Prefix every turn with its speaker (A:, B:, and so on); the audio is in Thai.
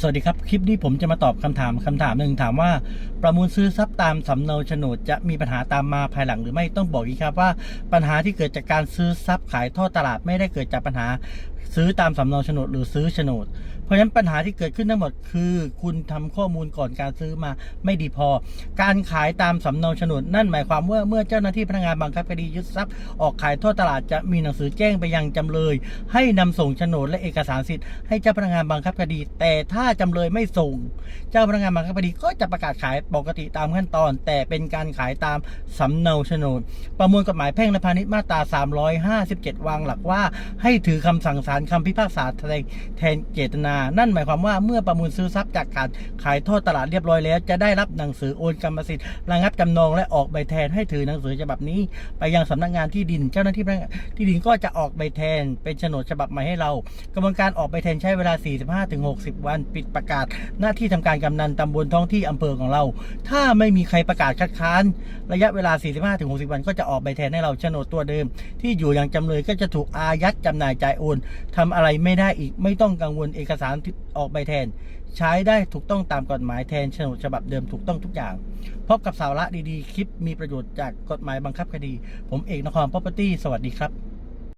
A: สวัสดีครับ คลิปนี้ผมจะมาตอบคำถามคำถามหนึ่งถามว่า ประมูลซื้อทรัพย์ตามสำเนาโฉนดจะมีปัญหาตามมาภายหลังหรือไม่ต้องบอกอีกครับว่าปัญหาที่เกิดจากการซื้อทรัพย์ขายทอดตลาดไม่ได้เกิดจากปัญหา ซื้อตามสำเนาโฉนดหรือซื้อโฉนด เพราะฉะนั้นปัญหาที่เกิดขึ้นทั้งหมดคือ คุณทำข้อมูลก่อนการซื้อมาไม่ดีพอ การขายตามสำเนาโฉนด นั่นหมายความว่าเมื่อเจ้าหน้าที่พนักงานบังคับคดียึดทรัพย์ออกขายทอดตลาดจะมีหนังสือแจ้งไปยังจำเลย ให้นำส่งโฉนดและเอกสารสิทธิ์ให้เจ้าพนักงานบังคับคดี แต่ถ้าจำเลยไม่ส่ง เจ้าพนักงานบังคับคดีก็จะประกาศขายปกติตามขั้นตอน แต่เป็นการขายตามสำเนาโฉนด ประมวลกฎหมายแพ่งและพาณิชย์มาตรา 357 วางหลักว่า ให้ถือคำสั่งศาลคำพิพากษาแทนเจตนา นั่นหมายความว่าเมื่อประมูลซื้อทรัพย์จากการขายทอดตลาดเรียบร้อยแล้ว จะได้รับหนังสือโอนกรรมสิทธิ์ระงับจำนองและออกใบแทนให้ถือหนังสือฉบับนี้ ไปยังสำนักงานที่ดิน เจ้าหน้าที่ที่ดินก็จะออกใบแทน เป็นโฉนดฉบับใหม่ให้เรา กระบวนการออกใบแทนใช้เวลา 45-60 วัน ปิดประกาศ หน้าที่ทำการกำนันตำบลท้องที่อำเภอของเรา ถ้าไม่มีใครประกาศคัดค้าน ระยะเวลา 45-60 วัน ก็จะออกใบแทนให้เราโฉนดตัวเดิม ที่อยู่อย่างจำเลยก็จะถูกอายัดจำหน่ายจ่ายโอนทำอะไรไม่ได้อีกไม่ต้องกังวลเอกสารที่ออกใบแทน ใช้ได้ถูกต้องตามกฎหมายแทนโฉนดฉบับเดิมถูกต้องทุกอย่าง พบกับสาระดีๆ คลิปมีประโยชน์จากกฎหมายบังคับคดี ผมเอกนครพ r o p e r t y สวัสดีครับ